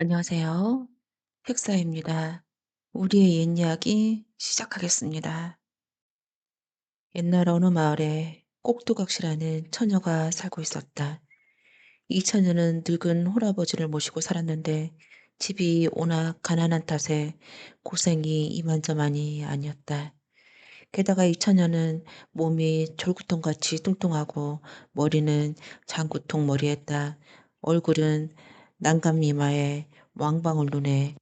안녕하세요. 팩사입니다. 우리의 옛 이야기 시작하겠습니다. 옛날 어느 마을에 꼭두각시라는 처녀가 살고 있었다. 이 처녀는 늙은 홀아버지를 모시고 살았는데 집이 워낙 가난한 탓에 고생이 이만저만이 아니었다. 게다가 이 처녀는 몸이 졸구통같이 뚱뚱하고 머리는 장구통 머리에다 얼굴은 난감 이마에 왕방울 눈에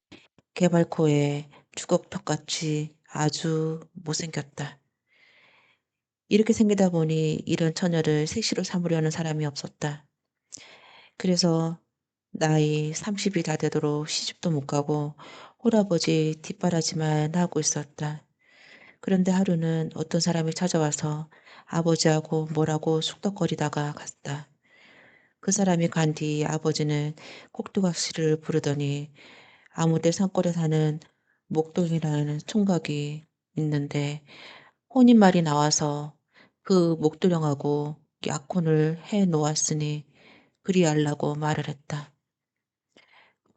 개발코에 주걱턱같이 아주 못생겼다. 이렇게 생기다 보니 이런 처녀를 색시로 삼으려는 사람이 없었다. 그래서 나이 30이 다 되도록 시집도 못 가고 홀아버지 뒷바라지만 하고 있었다. 그런데 하루는 어떤 사람이 찾아와서 아버지하고 뭐라고 쑥덕거리다가 갔다. 그 사람이 간 뒤 아버지는 꼭두각시를 부르더니 아무데 산골에 사는 목동이라는 총각이 있는데 혼인말이 나와서 그 목도령하고 약혼을 해 놓았으니 그리하려고 말을 했다.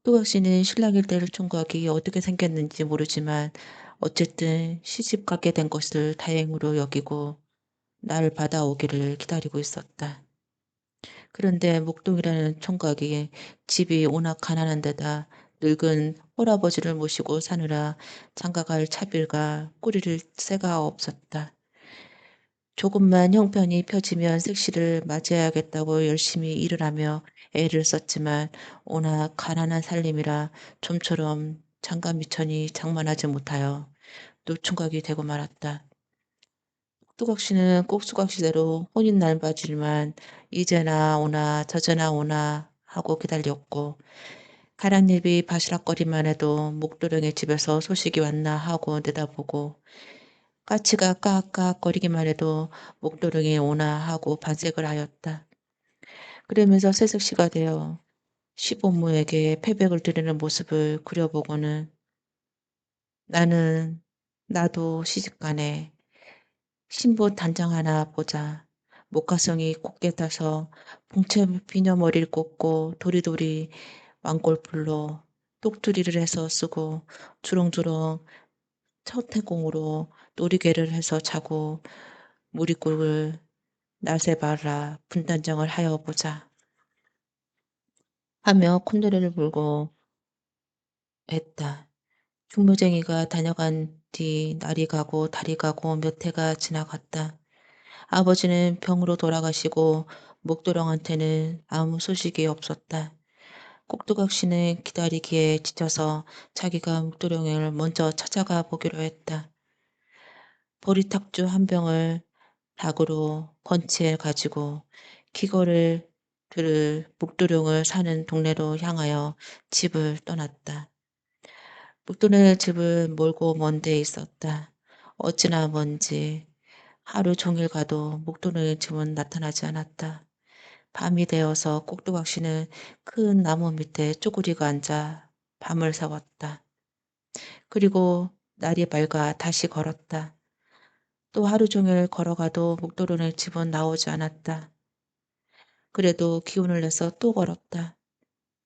꼭두각시는 신랑이 될 총각이 어떻게 생겼는지 모르지만 어쨌든 시집 가게 된 것을 다행으로 여기고 날 받아오기를 기다리고 있었다. 그런데 목동이라는 총각이 집이 워낙 가난한 데다 늙은 홀아버지를 모시고 사느라 장가갈 차빌과 꾸리를 새가 없었다. 조금만 형편이 펴지면 색시를 맞이해야겠다고 열심히 일을 하며 애를 썼지만 워낙 가난한 살림이라 좀처럼 장가 미천이 장만하지 못하여 노총각이 되고 말았다. 꼭두각시는 꼭두각시대로 혼인 날맞이만 이제나 오나 저제나 오나 하고 기다렸고 가랑잎이 바시락거리만 해도 목도령의 집에서 소식이 왔나 하고 내다보고 까치가 까악까악거리기만 해도 목도령이 오나 하고 반색을 하였다. 그러면서 새색시가 되어 시부모에게 패백을 드리는 모습을 그려보고는 나는 나도 시집가네. 신부 단장 하나 보자. 목가성이 곱게 타서 봉채 비녀 머리를 꽂고 도리도리 왕골풀로 똑투리를 해서 쓰고 주렁주렁 첫태공으로 놀이개를 해서 자고 무리골을 날새 바라 분단장을 하여 보자. 하며 콧노래를 불고 했다. 충무쟁이가 다녀간 뒤 날이 가고 달이 가고 몇 해가 지나갔다. 아버지는 병으로 돌아가시고 목도령한테는 아무 소식이 없었다. 꼭두각시는 기다리기에 지쳐서 자기가 목도령을 먼저 찾아가 보기로 했다. 보리탁주 한 병을 닭으로 건치해 가지고 기거를 들을 목도령을 사는 동네로 향하여 집을 떠났다. 목도령의 집은 멀고 먼 데 있었다. 어찌나 먼지 하루 종일 가도 목도령의 집은 나타나지 않았다. 밤이 되어서 꼭두각시는 큰 나무 밑에 쪼그리고 앉아 밤을 새웠다. 그리고 날이 밝아 다시 걸었다. 또 하루 종일 걸어가도 목도령의 집은 나오지 않았다. 그래도 기운을 내서 또 걸었다.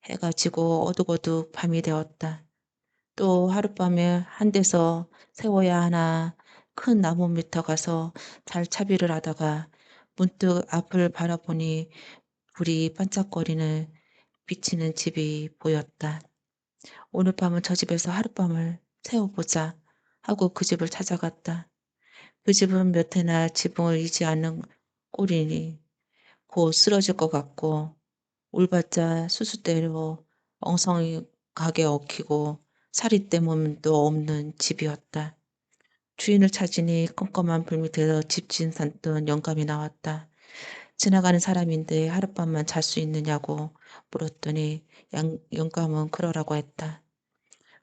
해가 지고 어둑어둑 밤이 되었다. 또 하룻밤에 한 데서 세워야 하나 큰 나무 밑에 가서 잘 차비를 하다가 문득 앞을 바라보니 불이 반짝거리는 비치는 집이 보였다. 오늘 밤은 저 집에서 하룻밤을 세워보자 하고 그 집을 찾아갔다. 그 집은 몇 해나 지붕을 이지 않는 꼴이니 곧 쓰러질 것 같고 울받자 수수대로 엉성하게 엉키고 사리 때문도 없는 집이었다. 주인을 찾으니 껌껌한 불 밑에서 집진 산뜬 영감이 나왔다. 지나가는 사람인데 하룻밤만 잘 수 있느냐고 물었더니 양, 영감은 그러라고 했다.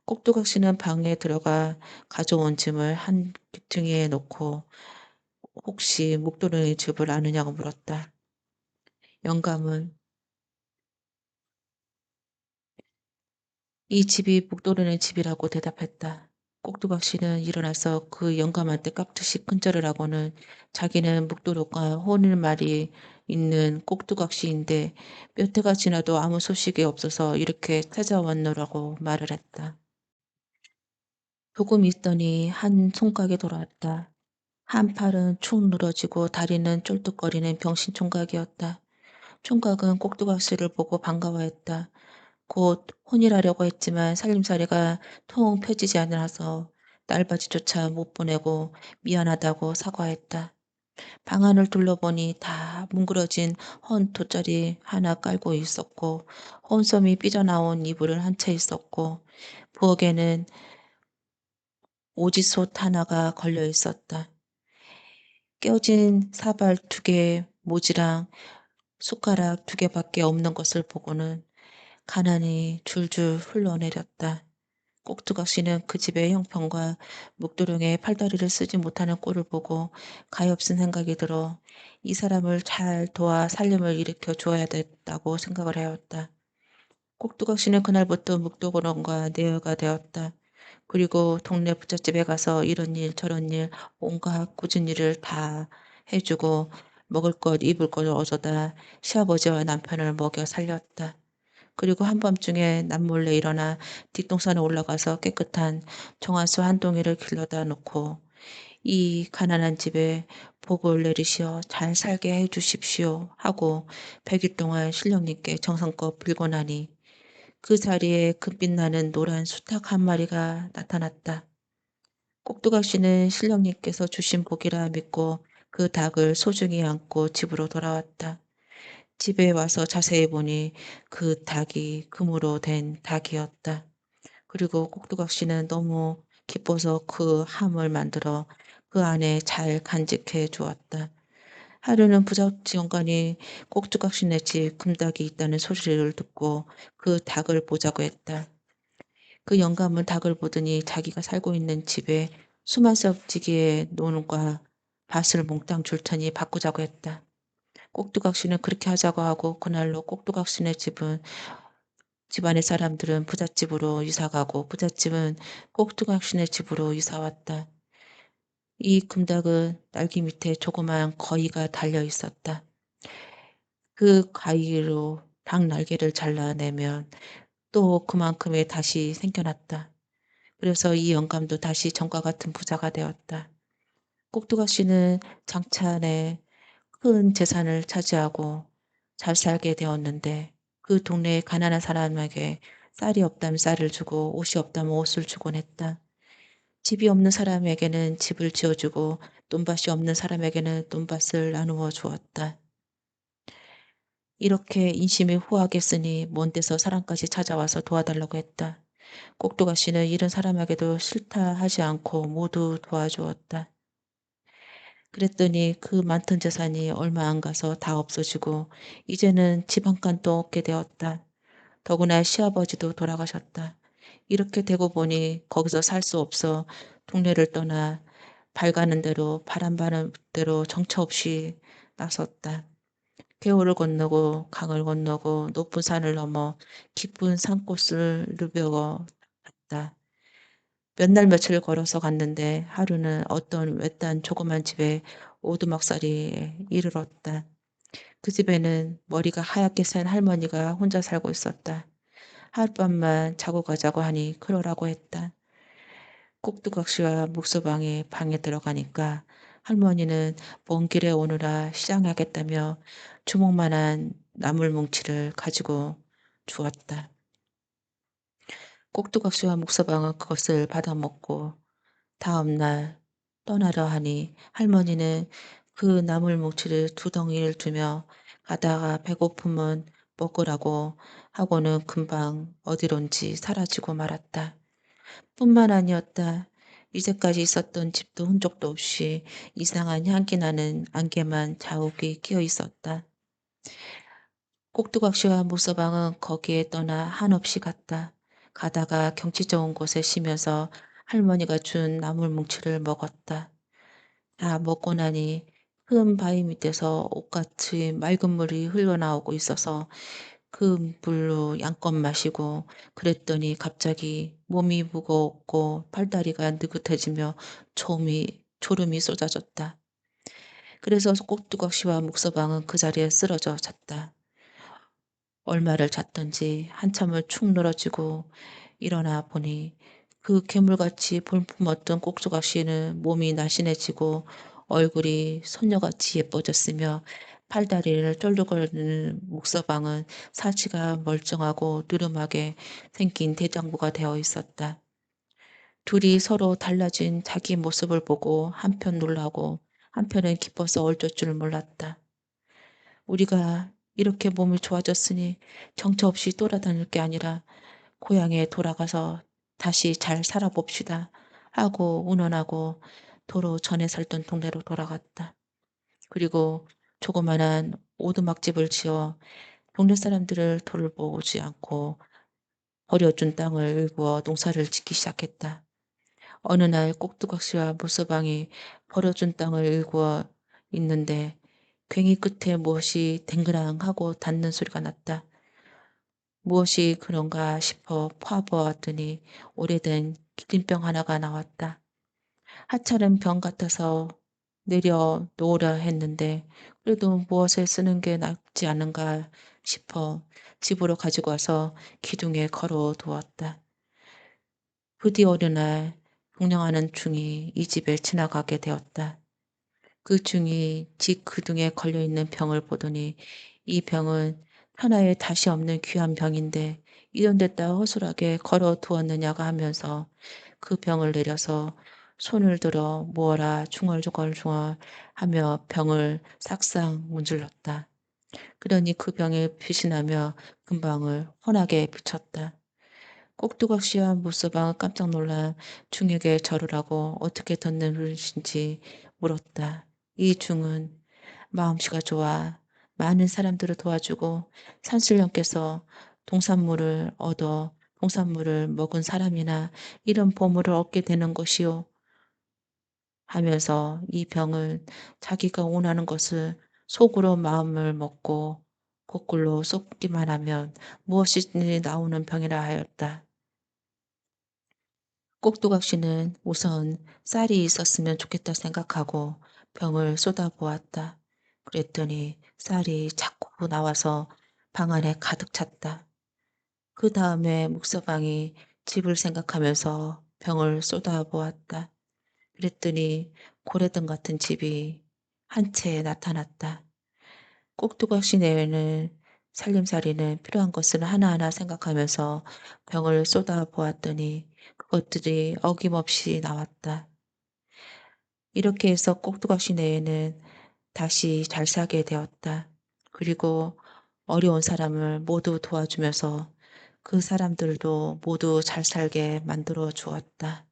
꼭두각 시는 방에 들어가 가져온 짐을 한 귀퉁이에 놓고 혹시 목도령의 집을 아느냐고 물었다. 영감은 이 집이 목도령의 집이라고 대답했다. 꼭두각 씨는 일어나서 그 영감한테 깍듯이 큰절을 하고는 자기는 묵도록과 혼인말이 있는 꼭두각 씨인데 몇 해가 지나도 아무 소식이 없어서 이렇게 찾아왔노라고 말을 했다. 조금 있더니 한 총각이 돌아왔다. 한 팔은 축 늘어지고 다리는 쫄뚝거리는 병신 총각이었다. 총각은 꼭두각 씨를 보고 반가워했다. 곧 혼일하려고 했지만 살림살이가 통 펴지지 않아서 날바지조차 못 보내고 미안하다고 사과했다. 방 안을 둘러보니 다 뭉그러진 헌 돗자리 하나 깔고 있었고 혼섬이 삐져나온 이불을 한 채 있었고 부엌에는 오지솥 하나가 걸려 있었다. 깨어진 사발 두 개 모지랑 숟가락 두 개밖에 없는 것을 보고는 가난이 줄줄 흘러내렸다. 꼭두각 씨는 그 집의 형편과 묵도령의 팔다리를 쓰지 못하는 꼴을 보고 가엾은 생각이 들어 이 사람을 잘 도와 살림을 일으켜 주어야 됐다고 생각을 하였다. 꼭두각 씨는 그날부터 묵도령과 내여가 되었다. 그리고 동네 부잣집에 가서 이런 일 저런 일 온갖 꾸준 일을 다 해주고 먹을 것 입을 것 얻어다 시아버지와 남편을 먹여 살렸다. 그리고 한밤중에 남몰래 일어나 뒷동산에 올라가서 깨끗한 정화수 한 동이를 길러다 놓고 이 가난한 집에 복을 내리시어 잘 살게 해 주십시오 하고 백일 동안 신령님께 정성껏 빌고 나니 그 자리에 금빛 나는 노란 수탉 한 마리가 나타났다. 꼭두각 씨는 신령님께서 주신 복이라 믿고 그 닭을 소중히 안고 집으로 돌아왔다. 집에 와서 자세히 보니 그 닭이 금으로 된 닭이었다. 그리고 꼭두각 씨는 너무 기뻐서 그 함을 만들어 그 안에 잘 간직해 주었다. 하루는 부잣집 영관이 꼭두각 씨네 집 금닭이 있다는 소리를 듣고 그 닭을 보자고 했다. 그 영감은 닭을 보더니 자기가 살고 있는 집에 수만석지기에 노는과 밭을 몽땅 줄 테니 바꾸자고 했다. 꼭두각 씨는 그렇게 하자고 하고 그날로 꼭두각 씨네 집은 집안의 사람들은 부잣집으로 이사가고 부잣집은 꼭두각 씨네 집으로 이사왔다. 이 금닭은 날개 밑에 조그만 거위가 달려 있었다. 그 가위로 닭 날개를 잘라내면 또 그만큼의 다시 생겨났다. 그래서 이 영감도 다시 전과 같은 부자가 되었다. 꼭두각 씨는 장차내 큰 재산을 차지하고 잘 살게 되었는데 그 동네의 가난한 사람에게 쌀이 없다면 쌀을 주고 옷이 없다면 옷을 주곤 했다. 집이 없는 사람에게는 집을 지어주고 돈밭이 없는 사람에게는 돈밭을 나누어 주었다. 이렇게 인심이 후하겠으니 먼 데서 사람까지 찾아와서 도와달라고 했다. 꼭두가 씨는 이런 사람에게도 싫다 하지 않고 모두 도와주었다. 그랬더니 그 많던 재산이 얼마 안 가서 다 없어지고 이제는 집 한 칸도 없게 되었다. 더구나 시아버지도 돌아가셨다. 이렇게 되고 보니 거기서 살 수 없어 동네를 떠나 발 가는 대로 바람 바는 대로 정처 없이 나섰다. 개울을 건너고 강을 건너고 높은 산을 넘어 깊은 산꽃을 누벼 갔다. 몇 날 며칠 걸어서 갔는데 하루는 어떤 외딴 조그만 집에 오두막살이에 이르렀다. 그 집에는 머리가 하얗게 센 할머니가 혼자 살고 있었다. 하룻밤만 자고 가자고 하니 그러라고 했다. 꼭두각 씨와 묵소방에 방에 들어가니까 할머니는 먼 길에 오느라 시장하겠다며 주먹만한 나물 뭉치를 가지고 주었다. 꼭두각 씨와 묵서방은 그것을 받아 먹고 다음 날 떠나려 하니 할머니는 그 나물 뭉치를 두 덩이를 두며 가다가 배고픔은 먹으라고 하고는 금방 어디론지 사라지고 말았다. 뿐만 아니었다. 이제까지 있었던 집도 흔적도 없이 이상한 향기 나는 안개만 자욱이 끼어 있었다. 꼭두각 씨와 무서방은 거기에 떠나 한없이 갔다. 가다가 경치 좋은 곳에 쉬면서 할머니가 준 나물 뭉치를 먹었다. 다 먹고 나니 큰 바위 밑에서 옷같이 맑은 물이 흘러나오고 있어서 그 물로 양껏 마시고 그랬더니 갑자기 몸이 무거웠고 팔다리가 느긋해지며 초음이 졸음이 쏟아졌다. 그래서 꼭두각시와 묵서방은 그 자리에 쓰러져 잤다. 얼마를 잤던지 한참을 축 늘어지고 일어나 보니 그 괴물같이 볼품었던 꼭두각 시는 몸이 날씬해지고 얼굴이 소녀같이 예뻐졌으며 팔다리를 쩔뚝거리는 묵서방은 사지가 멀쩡하고 느름하게 생긴 대장부가 되어 있었다. 둘이 서로 달라진 자기 모습을 보고 한편 놀라고 한편은 기뻐서 어쩔 줄 몰랐다. 우리가 이렇게 몸이 좋아졌으니 정처 없이 돌아다닐 게 아니라 고향에 돌아가서 다시 잘 살아봅시다 하고 운원하고 도로 전에 살던 동네로 돌아갔다. 그리고 조그만한 오두막집을 지어 동네 사람들을 돌보지 않고 버려준 땅을 일구어 농사를 짓기 시작했다. 어느 날 꼭두각시와 무서방이 버려준 땅을 일구어 있는데 괭이 끝에 무엇이 댕그랑하고 닿는 소리가 났다. 무엇이 그런가 싶어 파보았더니 오래된 기린병 하나가 나왔다. 하찮은 병 같아서 내려 놓으려 했는데 그래도 무엇에 쓰는 게 낫지 않은가 싶어 집으로 가지고 와서 기둥에 걸어 두었다. 부디 어느 날 동령하는 중이 이 집에 지나가게 되었다. 그 중이 집 그둥에 걸려있는 병을 보더니 이 병은 하나에 다시 없는 귀한 병인데 이런 데다 허술하게 걸어 두었느냐가 하면서 그 병을 내려서 손을 들어 모어라 중얼중얼중얼 하며 병을 싹싹 문질렀다. 그러니 그 병에 빛이 나며 금방을 환하게 비쳤다. 꼭두각시와 무서방은 깜짝 놀라 중에게 절을 하고 어떻게 덧는 것인지 물었다. 이 중은 마음씨가 좋아 많은 사람들을 도와주고 산신령께서 동산물을 얻어 동산물을 먹은 사람이나 이런 보물을 얻게 되는 것이요. 하면서 이 병은 자기가 원하는 것을 속으로 마음을 먹고 거꾸로 쏟기만 하면 무엇이든지 나오는 병이라 하였다. 꼭두각시는 우선 쌀이 있었으면 좋겠다 생각하고 병을 쏟아보았다. 그랬더니 쌀이 자꾸 나와서 방 안에 가득 찼다. 그 다음에 묵서방이 집을 생각하면서 병을 쏟아보았다. 그랬더니 고래등 같은 집이 한 채 나타났다. 꼭두각 시 내에는 살림살이는 필요한 것을 하나하나 생각하면서 병을 쏟아보았더니 그것들이 어김없이 나왔다. 이렇게 해서 꼭두각시 내에는 다시 잘 살게 되었다. 그리고 어려운 사람을 모두 도와주면서 그 사람들도 모두 잘 살게 만들어 주었다.